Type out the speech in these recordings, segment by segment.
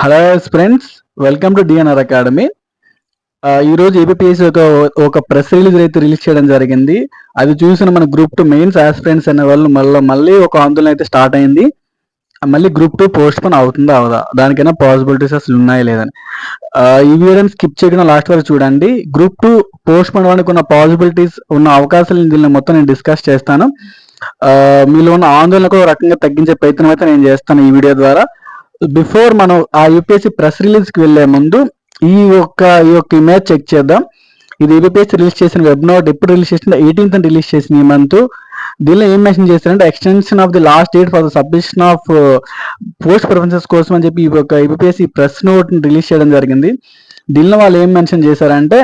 Hello friends welcome to DNR academy ఈరోజు ABPS ఒక ఒక ప్రెస్ రిలీజ్ అయితే రిలీజ్ చేయడం జరిగింది. అది చూసిన మన గ్రూప్ టూ మెయిన్స్ ఆస్పిరెంట్స్ అనే వాళ్ళు మళ్ళీ మళ్ళీ ఒక ఆందోళన అయితే స్టార్ట్ అయింది. మళ్ళీ గ్రూప్ టూ పోస్ట్ పోన్ అవుతుందా అవదా? దానికైనా పాసిబిలిటీస్ అసలు ఉన్నాయి లేదని. ఈ వీడియోని స్కిప్ చేయకుండా లాస్ట్ వరకు చూడండి. గ్రూప్ టూ పోస్ట్ పోన్ అవ్వడానికి ఉన్న పాసిబిలిటీస్ ఉన్న అవకాశాలు దీన్ని మొత్తం నేను డిస్కస్ చేస్తాను. మీలో ఉన్న ఆందోళన కూడా ఒక రకంగా తగ్గించే ప్రయత్నం అయితే నేను చేస్తాను ఈ వీడియో ద్వారా. బిఫోర్ మనం ఆ యూపీఎస్సీ ప్రెస్ రిలీజ్కి వెళ్ళే ముందు ఈ యొక్క ఈ యొక్క ఇమేజ్ చెక్ చేద్దాం. ఇది యూపీఎస్సీ రిలీజ్ చేసిన వెబ్నోట్ ఎప్పుడు రిలీజ్ చేసిన ఎయిటీన్త్ రిలీజ్ చేసిన ఈ మంత్ దీనిలో ఏం మెన్షన్ చేశారంటే extension of the last date for the submission of post preferences కోసం అని చెప్పి ఈ యొక్క యూపీఎస్సీ ప్రెస్ నోట్ రిలీజ్ చేయడం జరిగింది. దీనిలో వాళ్ళు ఏం మెన్షన్ చేశారంటే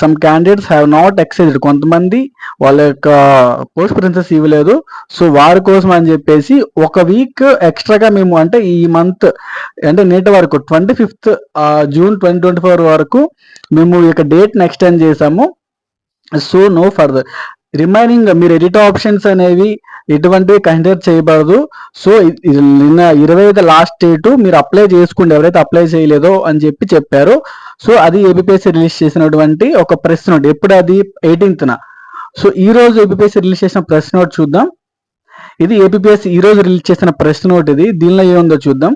some candidates have not exercised కొంతమంది వాళ్ళ యొక్క పోస్ట్ ప్రిన్సెస్ ఇవ్వలేదు. సో వారి కోసం అని చెప్పేసి ఒక వీక్ ఎక్స్ట్రాగా మేము అంటే ఈ మంత్ అంటే నేటి వరకు twenty fifth June twenty twenty four వరకు మేము ఈ యొక్క డేట్ని ఎక్స్టెండ్ చేసాము సో నో ఫర్దర్ రిమైనింగ్ మీరు ఎడిట్ ఆప్షన్స్ అనేవి ఎటువంటివి కన్సిడర్ చేయబడదు. సో నిన్న ఇరవై ఐదు లాస్ట్ డేట్ మీరు అప్లై చేసుకోండి ఎవరైతే అప్లై చేయలేదో అని చెప్పి చెప్పారు. సో అది ఏబిపిఎస్సి రిలీజ్ చేసినటువంటి ఒక ప్రెస్ నోట్ ఎప్పుడు అది? ఎయిటీన్త్న సో ఈ రోజు ఏబిపిఎస్సి రిలీజ్ చేసిన ప్రెస్ నోట్ చూద్దాం. ఇది ఏపీఎస్సి ఈ రోజు రిలీజ్ చేసిన ప్రెస్ నోట్ ఇది. దీనిలో ఏముందో చూద్దాం.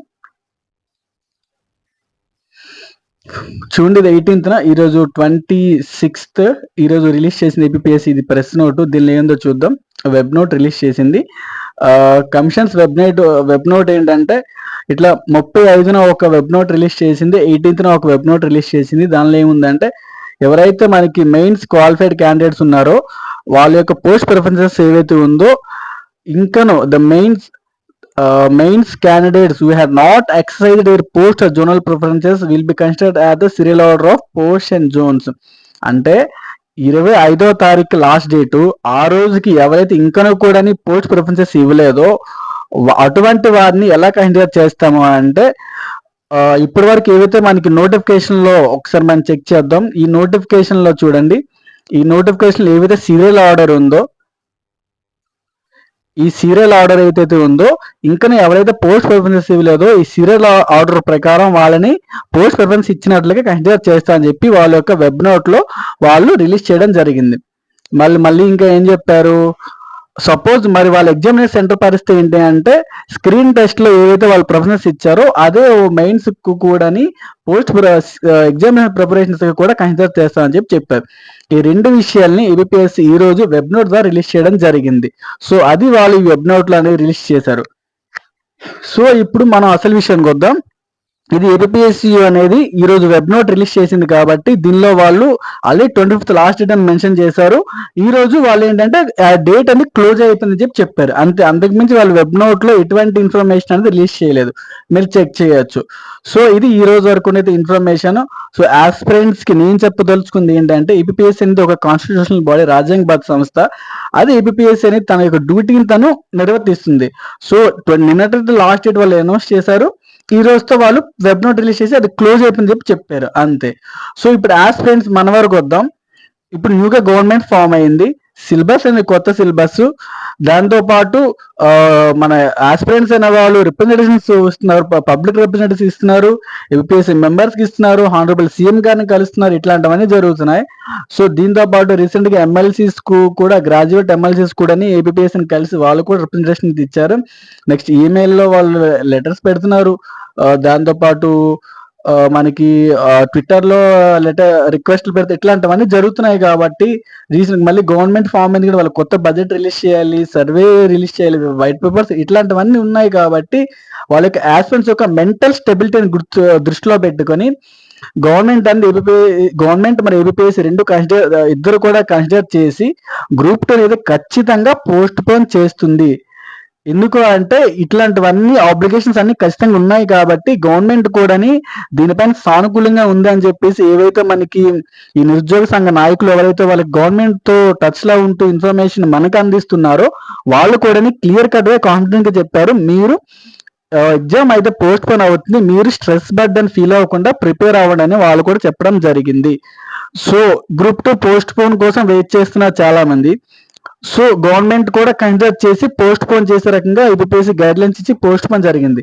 చూడండి ఇది ఎయిటీన్త్న ఈరోజు ట్వంటీ సిక్స్త్ ఈరోజు రిలీజ్ చేసింది ఏపీఎస్సి ఇది ప్రెస్ నోట్ దీనిలో ఏందో చూద్దాం. వెబ్ నోట్ రిలీజ్ చేసింది. Commissions web night web note ఏంటంటే ఇట్లా ముప్పై ఐదున ఒక వెబ్ నోట్ రిలీజ్ చేసింది ఎయిటీన్త్న ఒక వెబ్ నోట్ రిలీజ్ చేసింది. దానిలో ఏముందంటే ఎవరైతే మనకి మెయిన్స్ క్వాలిఫైడ్ క్యాండిడేట్స్ ఉన్నారో వాళ్ళ యొక్క పోస్ట్ ప్రిఫరెన్సెస్ ఏవైతే ఉందో ఇంకను the mains mains candidates you have not exercise their post zonal preferences will be considered considered the serial order of post and zones అంటే ఇరవై ఐదో తారీఖు లాస్ట్ డేటు ఆ రోజుకి ఎవరైతే ఇంకనూ కూడా పోస్ట్ ప్రిఫరెన్సెస్ ఇవ్వలేదో అటువంటి వారిని ఎలా కన్సిడర్ చేస్తాము అంటే ఇప్పటి వరకు ఏవైతే మనకి నోటిఫికేషన్లో ఒకసారి మనం చెక్ చేద్దాం ఈ నోటిఫికేషన్లో చూడండి ఈ నోటిఫికేషన్ ఏవైతే సీరియల్ ఆర్డర్ ఉందో ఈ సీరియల్ ఆర్డర్ ఏదైతే ఉందో ఇంకా ఎవరైతే పోస్ట్ ప్రిఫరెన్స్ ఇవ్వలేదో ఈ సీరియల్ ఆర్డర్ ప్రకారం వాళ్ళని పోస్ట్ ప్రిఫరెన్స్ ఇచ్చినట్లుగా కన్సిడర్ చేస్తా అని చెప్పి వాళ్ళ యొక్క వెబ్ నోట్లో వాళ్ళు రిలీజ్ చేయడం జరిగింది. మళ్ళీ మళ్ళీ ఇంకా ఏం చెప్పారు? సపోజ్ మరి వాళ్ళ ఎగ్జామినేషన్ సెంటర్ పరిస్థితి ఏంటి అంటే స్క్రీన్ టెస్ట్లో ఏవైతే వాళ్ళు ప్రొఫెషనల్స్ ఇచ్చారో అదే మెయిన్స్కు కూడా పోస్ట్ ఎగ్జామినేషన్ ప్రిపరేషన్స్ కూడా కన్సిడర్ చేస్తామని చెప్పి చెప్పారు. ఈ రెండు విషయాల్ని ఏబిపిఎస్సి ఈ రోజు వెబ్ నోట్ ద్వారా రిలీజ్ చేయడం జరిగింది. సో అది వాళ్ళు ఈ వెబ్ నోట్లో అనేది రిలీజ్ చేశారు. సో ఇప్పుడు మనం అసలు విషయానికి వద్దాం. ఇది ఏపీఎస్సి అనేది ఈ రోజు వెబ్ నోట్ రిలీజ్ చేసింది కాబట్టి దీనిలో వాళ్ళు already twenty fifth last date అని మెన్షన్ చేశారు. ఈ రోజు వాళ్ళు ఏంటంటే ఆ డేట్ అనేది క్లోజ్ అయిపోయిందని చెప్పి చెప్పారు. అంతే అంతకుమించి వాళ్ళు వెబ్ నోట్లో ఎటువంటి ఇన్ఫర్మేషన్ అనేది రిలీజ్ చేయలేదు. మీరు చెక్ చేయొచ్చు. సో ఇది ఈ రోజు వరకు అయితే ఇన్ఫర్మేషన్ సో ఆస్పిరెంట్స్కి నేను చెప్పదలుచుకుంది ఏంటంటే ఏపీఎస్సీ అనేది ఒక కాన్స్టిట్యూషనల్ బాడీ రాజ్యాంగబద్ధ సంస్థ. అది ఏపీఎస్సీ అనేది తన యొక్క డ్యూటీని తను నిర్వర్తిస్తుంది. సో నిన్నటి లాస్ట్ డేట్ వాళ్ళు అనౌన్స్ చేశారు. ఈ రోజుతో వాళ్ళు వెబ్ నోట్ రిలీజ్ చేసి అది క్లోజ్ అయిపోయింది చెప్పి చెప్పారు అంతే. సో ఇప్పుడు ఆస్పిరెంట్స్ మన వరకు వద్దాం. ఇప్పుడు న్యూగా గవర్నమెంట్ ఫామ్ అయింది. సిలబస్ అనేది కొత్త సిలబస్. దాంతో పాటు మన ఆస్పిరెంట్స్ అనే వాళ్ళు రిప్రజెంటేషన్స్ ఇస్తున్నారు పబ్లిక్ రిప్రజెంటేటివ్స్ ఇస్తున్నారు యూపీఎస్సీ మెంబర్స్కి ఇస్తున్నారు హానరబుల్ సీఎం గారిని కలుస్తున్నారు ఇట్లాంటివన్నీ జరుగుతున్నాయి. సో దీంతో పాటు రీసెంట్గా ఎమ్మెల్సీస్కు కూడా గ్రాడ్యుయేట్ ఎమ్మెల్సీస్ కూడా ఏబిపిఎస్ని కలిసి వాళ్ళు కూడా రిప్రజెంటేషన్ ఇచ్చారు. నెక్స్ట్ ఈమెయిల్లో వాళ్ళు లెటర్స్ పెడుతున్నారు. దాంతోపాటు దాంతో పాటు మనకి ట్విట్టర్లో లెటర్ రిక్వెస్ట్లు పెడితే ఇట్లాంటివన్నీ జరుగుతున్నాయి కాబట్టి రీసెంట్ మళ్ళీ గవర్నమెంట్ ఫామ్ మీద కూడా వాళ్ళు కొత్త బడ్జెట్ రిలీజ్ చేయాలి సర్వే రిలీజ్ చేయాలి వైట్ పేపర్స్ ఇట్లాంటివన్నీ ఉన్నాయి కాబట్టి వాళ్ళ యొక్క ఆస్పెన్స్ యొక్క మెంటల్ స్టెబిలిటీని గుర్తు దృష్టిలో పెట్టుకొని గవర్నమెంట్ అండ్ ఏబిపి గవర్నమెంట్ మరి ఏబిపిఎస్సి రెండు కన్సిడర్ ఇద్దరు కూడా కన్సిడర్ చేసి గ్రూప్ టూ అనేది ఖచ్చితంగా పోస్ట్ పోన్ చేస్తుంది. ఎందుకు అంటే ఇట్లాంటివన్నీ ఆబ్లిగేషన్స్ అన్ని ఖచ్చితంగా ఉన్నాయి కాబట్టి గవర్నమెంట్ కూడాని దీనిపైన సానుకూలంగా ఉంది అని చెప్పేసి ఏవైతే మనకి ఈ నిరుద్యోగ సంఘ నాయకులు ఎవరైతే వాళ్ళకి గవర్నమెంట్తో టచ్లో ఉంటూ ఇన్ఫర్మేషన్ మనకు అందిస్తున్నారో వాళ్ళు కూడా క్లియర్ కట్గా కాన్ఫిడెంట్గా చెప్పారు. మీరు ఎగ్జామ్ అయితే పోస్ట్ పోన్ అవుతుంది. మీరు స్ట్రెస్ బర్డన్ ఫీల్ అవ్వకుండా ప్రిపేర్ అవ్వండి అని వాళ్ళు కూడా చెప్పడం జరిగింది. So group two postpone కోసం వెయిట్ చేస్తున్నారు చాలా మంది సో గవర్నమెంట్ కూడా కన్సిడర్ చేసి పోస్ట్ పోన్ చేసే రకంగా ఐబిపిఎస్సి గైడ్ లైన్స్ ఇచ్చి పోస్ట్ పోన్ జరిగింది.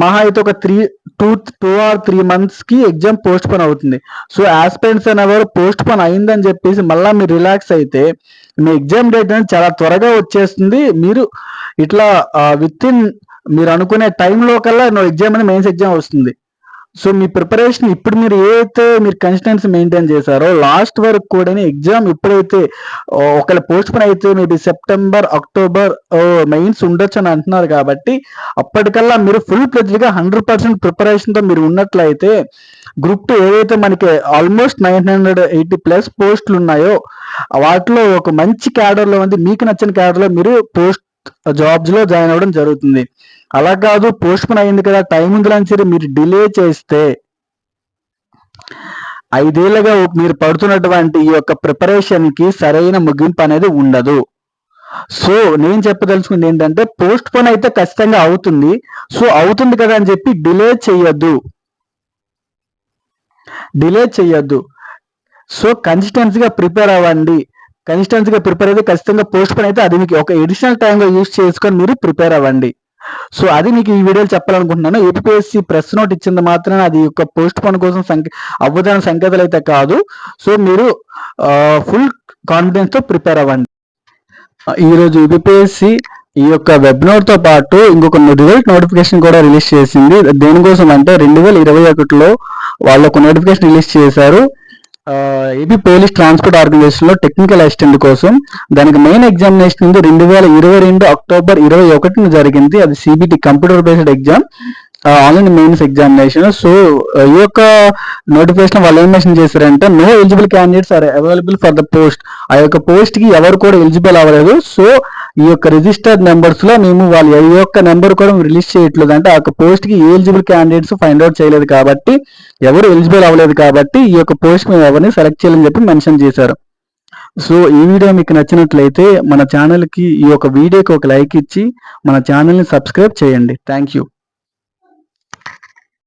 మహా అయితే ఒక three two two or three మంత్స్కి ఎగ్జామ్ పోస్ట్ పోన్ అవుతుంది. సో ఆస్పిరెంట్స్ అనేవారు పోస్ట్ పోన్ అయిందని చెప్పేసి మళ్ళీ మీరు రిలాక్స్ అయితే మీ ఎగ్జామ్ డేట్ అనేది చాలా త్వరగా వచ్చేస్తుంది. మీరు ఇట్లా విత్ ఇన్ మీరు అనుకునే టైంలో కల్లా ఎగ్జామ్ అనేది మెయిన్స్ ఎగ్జామ్ వస్తుంది. సో మీ ప్రిపరేషన్ ఇప్పుడు మీరు ఏదైతే మీరు కన్సిస్టెన్సీ మెయింటైన్ చేశారో లాస్ట్ వరకు కూడా ఎగ్జామ్ ఎప్పుడైతే ఒకవేళ పోస్ట్ పోన్ అయితే మేబీ సెప్టెంబర్ అక్టోబర్ మెయిన్స్ ఉండొచ్చు అని అంటున్నారు కాబట్టి అప్పటికల్లా మీరు ఫుల్గా హండ్రెడ్ పర్సెంట్ ప్రిపరేషన్తో మీరు ఉన్నట్లయితే గ్రూప్ టూ ఏదైతే మనకి almost nine hundred eighty plus పోస్టులు ఉన్నాయో వాటిలో ఒక మంచి క్యాడర్లో ఉంది మీకు నచ్చిన క్యాడర్లో మీరు పోస్ట్ జాబ్స్లో జాయిన్ అవ్వడం జరుగుతుంది. అలా కాదు పోస్ట్ పోన్ అయింది కదా టైం ఉంది అని సరే మీరు డిలే చేస్తే ఐదేళ్ళుగా మీరు పడుతున్నటువంటి ఈ యొక్క ప్రిపరేషన్కి సరైన ముగింపు అనేది ఉండదు. సో నేను చెప్పదలుచుకుంది ఏంటంటే పోస్ట్ పోన్ అయితే ఖచ్చితంగా అవుతుంది. సో అవుతుంది కదా అని చెప్పి డిలే చెయ్యొద్దు డిలే చెయ్యొద్దు సో కన్సిస్టెన్సీగా ప్రిపేర్ అవ్వండి. కన్సిస్టెన్సీగా ప్రిపేర్ అయితే ఖచ్చితంగా పోస్ట్ పోన్ అయితే అది మీకు ఒక ఎడిషనల్ టైంగా యూజ్ చేసుకొని మీరు ప్రిపేర్ అవ్వండి. సో అది మీకు ఈ వీడియోలో చెప్పాలనుకుంటున్నాను. ఏపీఎస్సి ప్రెస్ నోట్ ఇచ్చింది మాత్రమే అది యొక్క పోస్ట్ పోన్ కోసం సంకే అవ్వదాని సంకేతాలు అయితే కాదు. సో మీరు ఫుల్ కాన్ఫిడెన్స్తో ప్రిపేర్ అవ్వండి. ఈరోజు ఈ ఈ యొక్క వెబినార్తో పాటు ఇంకొక రిజల్ట్ నోటిఫికేషన్ కూడా రిలీజ్ చేసింది. దేనికోసం అంటే రెండు వేల ఇరవై ఒకటిలో వాళ్ళు ఒక నోటిఫికేషన్ రిలీజ్ చేశారు. ఏపీ పోలీస్ ట్రాన్స్పోర్ట్ ఆర్గనైజేషన్లో టెక్నికల్ అసిస్టెంట్ కోసం దానికి మెయిన్ ఎగ్జామినేషన్ ఉంది. రెండు వేల ఇరవై రెండు అక్టోబర్ ఇరవై ఒకటిన జరిగింది. అది CBT computer based exam. Online mains examination. So ఈ యొక్క నోటిఫికేషన్ వాళ్ళు ఏం మెన్షన్ చేశారంటే no eligible candidates are available for the post. ఆ యొక్క పోస్ట్కి ఎవరు కూడా ఎలిజిబుల్ అవ్వలేదు. సో ఈ యొక్క రిజిస్టర్డ్ నెంబర్స్లో మేము వాళ్ళు ఏ యొక్క నెంబర్ కూడా రిలీజ్ చేయట్లేదు. అంటే ఆ యొక్క పోస్ట్కి ఎలిజిబుల్ క్యాండిడేట్స్ ఫైండ్ అవుట్ చేయలేదు కాబట్టి ఎవరు ఎలిజిబుల్ అవ్వలేదు కాబట్టి ఈ యొక్క పోస్ట్ మేము ఎవరిని సెలెక్ట్ చేయాలని చెప్పి మెన్షన్ చేశారు. సో ఈ వీడియో మీకు నచ్చినట్లయితే మన ఛానల్కి ఈ యొక్క వీడియోకి ఒక లైక్ ఇచ్చి మన ఛానల్ని సబ్స్క్రైబ్ చేయండి. Thank you